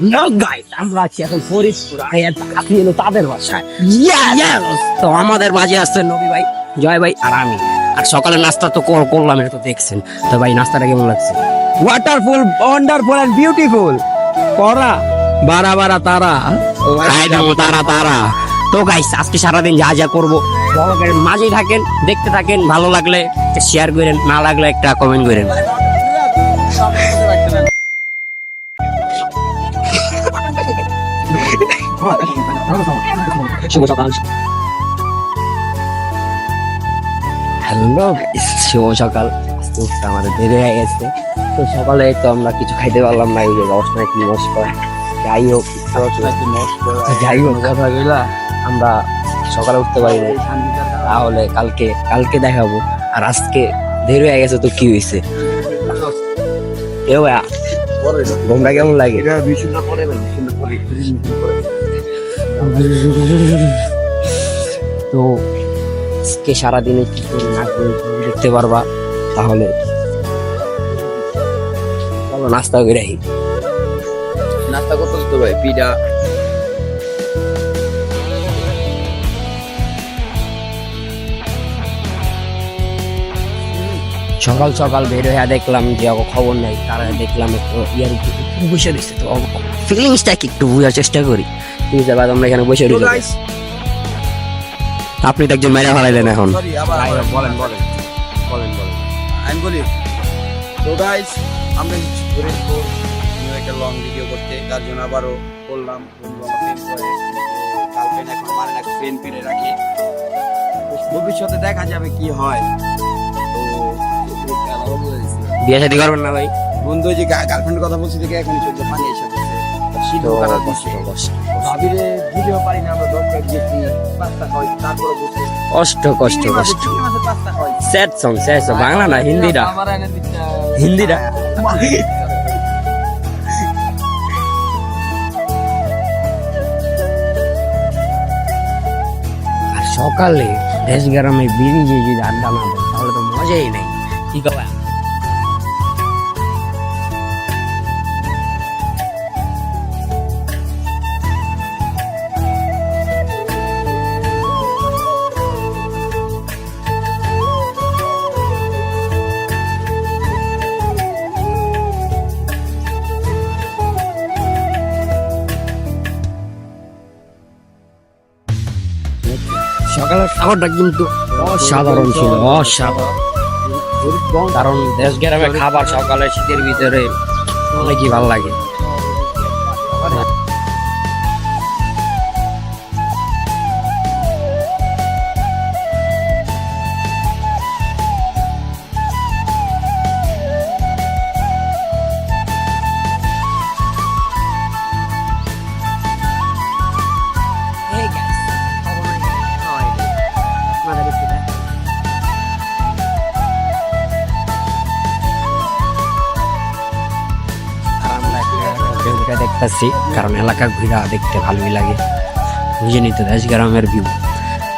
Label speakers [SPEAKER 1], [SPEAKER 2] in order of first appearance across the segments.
[SPEAKER 1] No guys, আমরা আছি এখন ফরিদপুর আর এর এলো তাদের বাসায়। তো আমাদের মাঝে আসছে নবী ভাই জয় ভাই আর আমি। আর সকালে নাস্তা তো করলাম এটা তো দেখছেন। তো ভাই নাস্তাটা কেমন লাগছে?
[SPEAKER 2] ওয়াটারফুল ওয়ান্ডারফুল এন্ড বিউটিফুল করা বারা বারা তারা।
[SPEAKER 1] তারা তারা। তো গাইস আজকে সারাদিন যা যা করব ব্লগের মাঝে থাকেন দেখতে থাকেন ভালো লাগলে শেয়ার করেন না লাগলে একটা কমেন্ট করেন। শুভ সকাল হ্যালো শুভ সকাল। উঠতে আমাদের দেরি হয়ে গেছে। তো সকালে তো আমরা কিছু খাইতে পারলাম না এই যে রসনা কি নষ্ট যাই হোক যাই হোক। কথা আমরা সকালে উঠতে পারি না তাহলে কালকে কালকে দেখাবো। আর আজকে দেরি হয়ে গেছে তো কি হয়েছে? এ ভাইয়া ঘুমটা কেমন লাগে? তো আজকে সারাদিনে কি করি না করি দেখতে পারবা? তাহলে চলো নাস্তা করে রাখি
[SPEAKER 2] নাস্তা করতে তো ভাই পিঠা।
[SPEAKER 1] সকাল সকাল বের হয়ে দেখলাম যে ওকে খবর নাই তারা দেখলাম একটু ইয়ার বসে রয়েছে তো ফিলিংসটা কি একটু বোঝার চেষ্টা করি। বাদ আমরা এখানে বসে রয়েছি আপনি তো একজন মেরে ফেলাইলেন এখন।
[SPEAKER 2] সরি আবার আবার বলেন বলেন। বলেন বলেন। আমি বলি তো গাইস আমরা কিছু করে তো নিউ একটা লং ভিডিও করতে। তার জন্য আবারও বললাম গার্লফ্রেন্ড এখন মানে না পেন পেরে রাখি। ভবিষ্যতে দেখা যাবে কি হয়। তো
[SPEAKER 1] বিয়ে শাদী করবেন না ভাই।
[SPEAKER 2] বন্ধু যে গার্লফ্রেন্ডের কথা বলছি দেখে এখন চোখে পানি এসে গেছে। শীত
[SPEAKER 1] তো
[SPEAKER 2] কাটার
[SPEAKER 1] কষ্ট
[SPEAKER 2] দিচ্ছে
[SPEAKER 1] কষ্ট
[SPEAKER 2] ভাবিরে ভিডিও পারি না আমরা দরকার গেছি পাস্তা খাই তারপরে বসে
[SPEAKER 1] কষ্ট কষ্ট কষ্ট।
[SPEAKER 2] চিংড়ি মাছের pasta
[SPEAKER 1] sad song sad song Bangla না হিন্দিটা হিন্দিটা সকালে দেশ গ্রামে বিড়ি যে যদি আড্ডা না তাহলে তো মজাই নেই। কি কবা? খাবারটা কিন্তু অসাধারণ ছিল অসাধারণ। কারণ দেশ গ্রামে খাবার সকালে শীতের ভিতরে অনেকই ভালো লাগে। দেখতেছি কারণ এলাকা ঘুরা দেখতে ভালোই লাগে। বুঝে তো দেশ গ্রামের ভিউ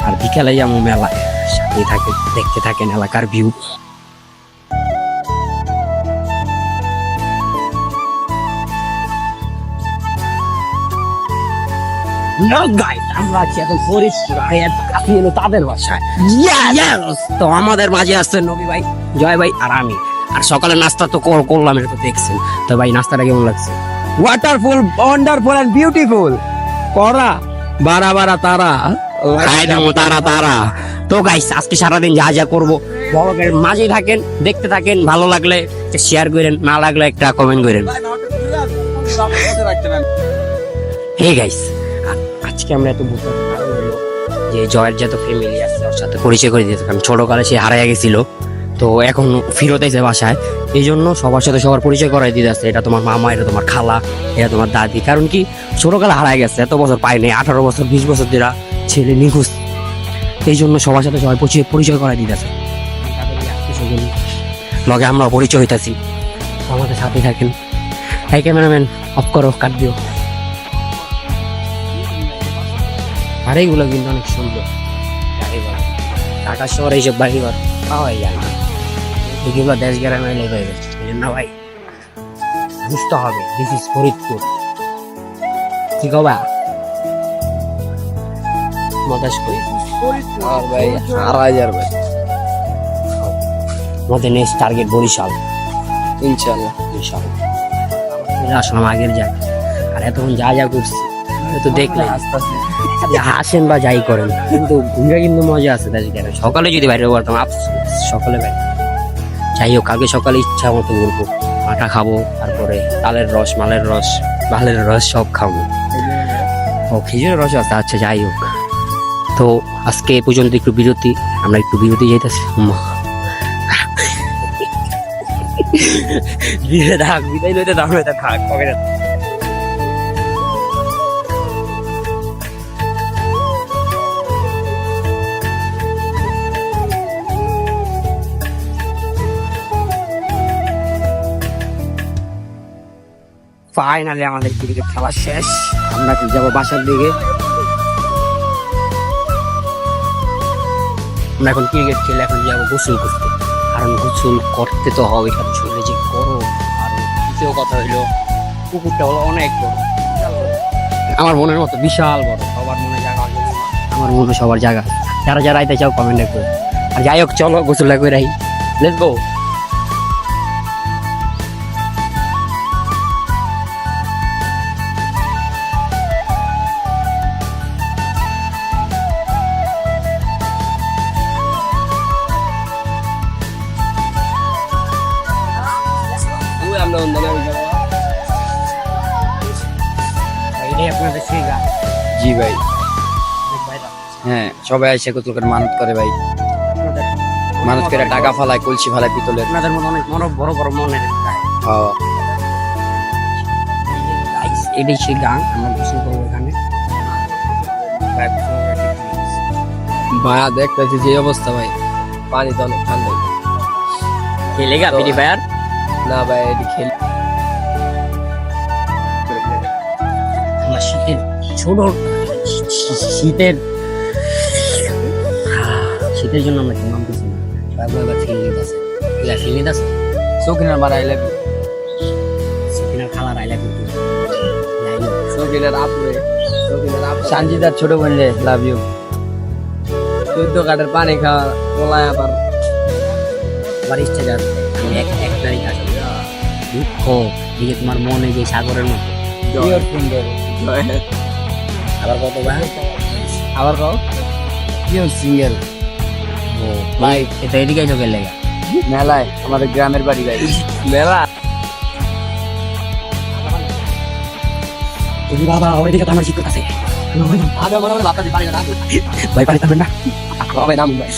[SPEAKER 1] আর বিকালে যেমন মেলায়। সাথে থাকে দেখতে থাকেন এলাকার ভিউ তাদের বাসায়? তো আমাদের মাঝে আসছে নবী ভাই জয় ভাই আর আমি। আর সকালে নাস্তা তো করলাম এটা তো দেখছেন। তো ভাই নাস্তাটা কেমন লাগছে?
[SPEAKER 2] ওয়াটারফুল ওয়ান্ডারফুল এন্ড বিউটিফুল করা বারা বারা তারা।
[SPEAKER 1] তারা তারা। তো গাইস আজকে সারাদিন যা যা করব ব্লগের মাঝে থাকেন, দেখতে থাকেন, ভালো লাগলে শেয়ার করেন, না লাগলে একটা কমেন্ট করেন। হে গাইস আজকে আমরা এত বুঝতে যে জয়ের যত ফ্যামিলি আছে, ওর সাথে পরিচয় করে দিতে কারণ ছোটকালে সে হারাইয়া গেছিল। তো এখন ফিরত এসে বাসায়। এই জন্য সবার সাথে সবার পরিচয় করাই দিতে আসছে, এটা তোমার মামা, এটা তোমার খালা, এটা তোমার দাদি। কারণ কি, ছোটকালে হারায় গেছে, এত বছর পায়নি, আঠারো বছর, বিশ বছর ধরে ছেলে নিখোঁজ। এই জন্য সবার সাথে সবাই পরিচয় পরিচয় করাই দিতেছে লগে আমরা পরিচয় হইতাছি। আমাদের সাথে থাকেন। এই ক্যামেরাম্যান, অফ করো, কাট দিও। আর এইগুলো কিন্তু অনেক সুন্দর। বাড়িঘর। শহরে, এইসব বাড়িঘর, পাওয়াই যায় না। এগুলো দেশ গ্রামে লেগে গেছে। জন্য ভাই বুঝতে হবে। দিস ইজ ফরিদপুর ঠিক হবে মতাস করি
[SPEAKER 2] আর ভাই আড়াই হাজার ভাই।
[SPEAKER 1] আমাদের নেক্সট টার্গেট বরিশাল।
[SPEAKER 2] ইনশাল্লাহ
[SPEAKER 1] ফিরে আসলাম আগের যাই আর এতক্ষণ যা যা করছি তো দেখলে
[SPEAKER 2] আস্তে আস্তে
[SPEAKER 1] যে হাসেন বা যাই করেন কিন্তু ঘুরে কিন্তু মজা আছে কেন সকালে যদি বাইরে করতাম আফসোস সকালে বাইরে। যাই হোক, আগে সকালে ইচ্ছা মতো ঘুরবো আটা খাব, তারপরে তালের রস, মালের রস ভালের রস সব খাব। ও, খেজুরের রস আছে আচ্ছা যাই হোক। তো, আজকে এ পর্যন্ত একটু বিরতি, আমরা একটু বিরতি যেতেছি। বিদায় থাক, বিদায় লইতে দাম থাক কবে ফাইনালি আমাদের ক্রিকেট খেলা শেষ। আমরা এখন যাব বাসার দিকে। আমরা এখন ক্রিকেট খেলে এখন যাব গোসল করতে। কারণ গোসল করতে তো হবে, কারণ শরীরে যে গরম, আর দ্বিতীয় কথা হইল পুকুরটা হলো অনেক বড়। আমার মনের মতো বিশাল বড়, সবার মনে জায়গা আমার মনে সবার জায়গা যারা যারা আইতে চাও কমেন্টে করে আর যাই হোক, চলো, গোসলটা করে রাখি লেটস গো সেই গাছ
[SPEAKER 2] জি ভাই। হ্যাঁ সবাই এসে কত করে মানত করে ভাই। মানত করে টাকা ফালায় কলসি ফালায় পিতলের।
[SPEAKER 1] আপনাদের মতো অনেক বড় বড় বড় মনের
[SPEAKER 2] হ্যাঁ।
[SPEAKER 1] এটাই সেই গান আমরা গোসল করব এখানে।
[SPEAKER 2] ভাইয়া দেখতেছি যে অবস্থা ভাই। পানি তো অনেক ঠান্ডা।
[SPEAKER 1] খেলে গা ফ্রি ফায়ার
[SPEAKER 2] না ভাই এটি খেল
[SPEAKER 1] শীতের ছোট শীতের শীতের জন্য আমরা কেমন কিছু না? তারপর এবার ফিলিংস আছে? এবার ফিলিংস আছে?
[SPEAKER 2] সকিনার মারা আইলে
[SPEAKER 1] সেখানে খালার যাই হোক,
[SPEAKER 2] সকিনার আপুরে। সকিনার আপু সানজিদার ছোট বোন রে লাভ ইউ চোদ্দ কাঠের পানি খাওয়া পোলায় আবার
[SPEAKER 1] ইচ্ছা যাচ্ছে আমি এক এক তারিখ আসব। দুঃখ দিকে তোমার মনে যে সাগরের মতো।
[SPEAKER 2] পিওর
[SPEAKER 1] আবার কত ভাই?
[SPEAKER 2] আবার কও? পিওর সিঙ্গেল
[SPEAKER 1] ও ভাই এটা এদিকে চোখের লেগে?
[SPEAKER 2] মেলায় আমাদের গ্রামের বাড়ি ভাই। মেলা?
[SPEAKER 1] তুমি বাবা ওইদিকে আমার শিক্ষক আছে। ভাই পারি না?
[SPEAKER 2] হবে নাম ভাই?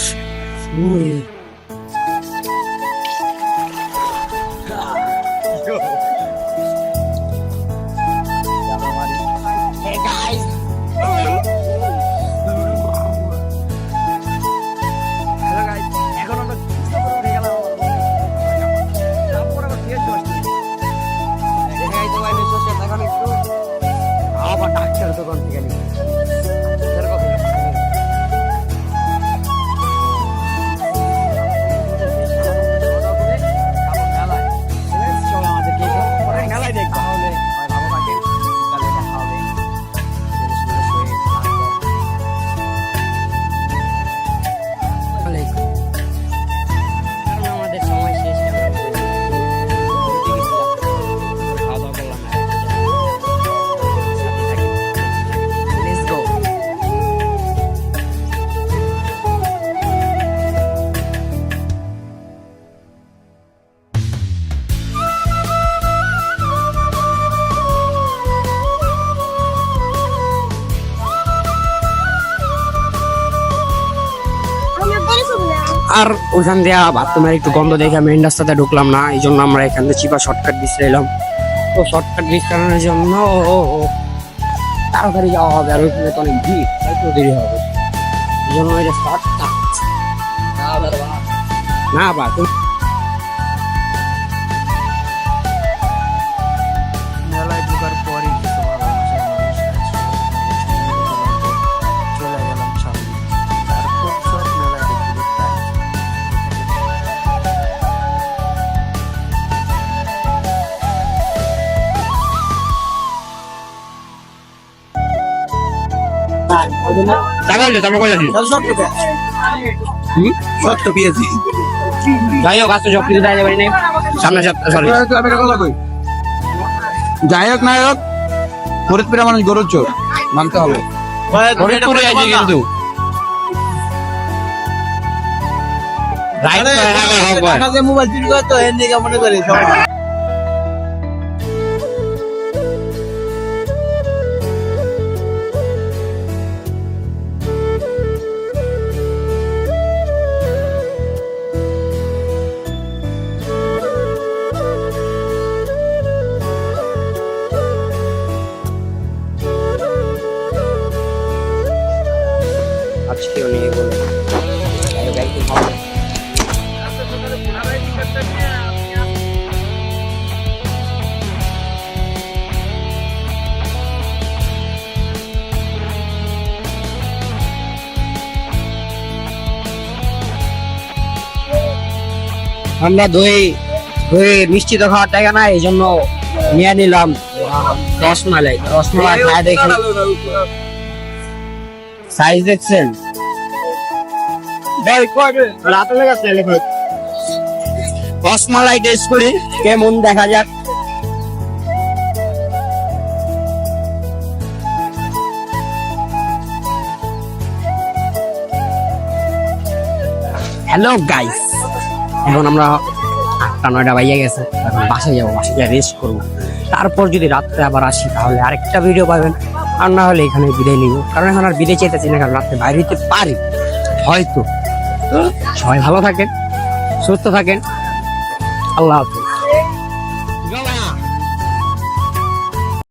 [SPEAKER 1] আর ওইখান দিয়ে বাথরুমের একটু গন্ধ দেখে মেন রাস্তাতে ঢুকলাম না এই জন্য আমরা এখান থেকে চিপা শর্টকাট এলাম তো শর্টকাট কারণের জন্য তাড়াতাড়ি যাওয়া হবে আর ওইখানে তো অনেক ভিড় তাই তো দেরি হবে এই জন্য এটা শর্টকাট না বা তুমি টাকা তারপর কই যাচ্ছি হুম?
[SPEAKER 2] সত্য পেয়েছি।
[SPEAKER 1] যাই হোক আজকে সব কিছু দেখাতে পারি নাই সামনে সপ্তাহ সরি
[SPEAKER 2] আমি কথা কই? যাই হোক না হোক ফরিদপুরে মানুষ গরুর চোর মানতে হবে।
[SPEAKER 1] ফরিদপুরে আইছি কিন্তু। রাইট
[SPEAKER 2] মোবাইল চুরি করে তো এর নিকে মনে করে
[SPEAKER 1] আমরা দই দই মিষ্টি তো খাওয়ার টাকা নাই এই জন্য নিয়ে নিলাম। রসমালাই রসমালাই খায় দেখি। সাইজ দেখছেন? রসমালাই টেস্ট করি কেমন দেখা যাক। হ্যালো গাইস এখন আমরা আটটা নয়টা বাইয়ে গেছে, এখন বাসে যাব, বাসে গিয়ে রেস্ট করব। তারপর যদি রাত্রে আবার আসি, তাহলে আরেকটা ভিডিও পাবেন। আর না হলে এখানে বিদায় নিব। কারণ এখন আর বিদায় চাইতেছি না, কারণ রাত্রে বাইরে হইতে পারি। হয়তো। সবাই ভালো থাকেন, সুস্থ থাকেন। আল্লাহ হাফিজ।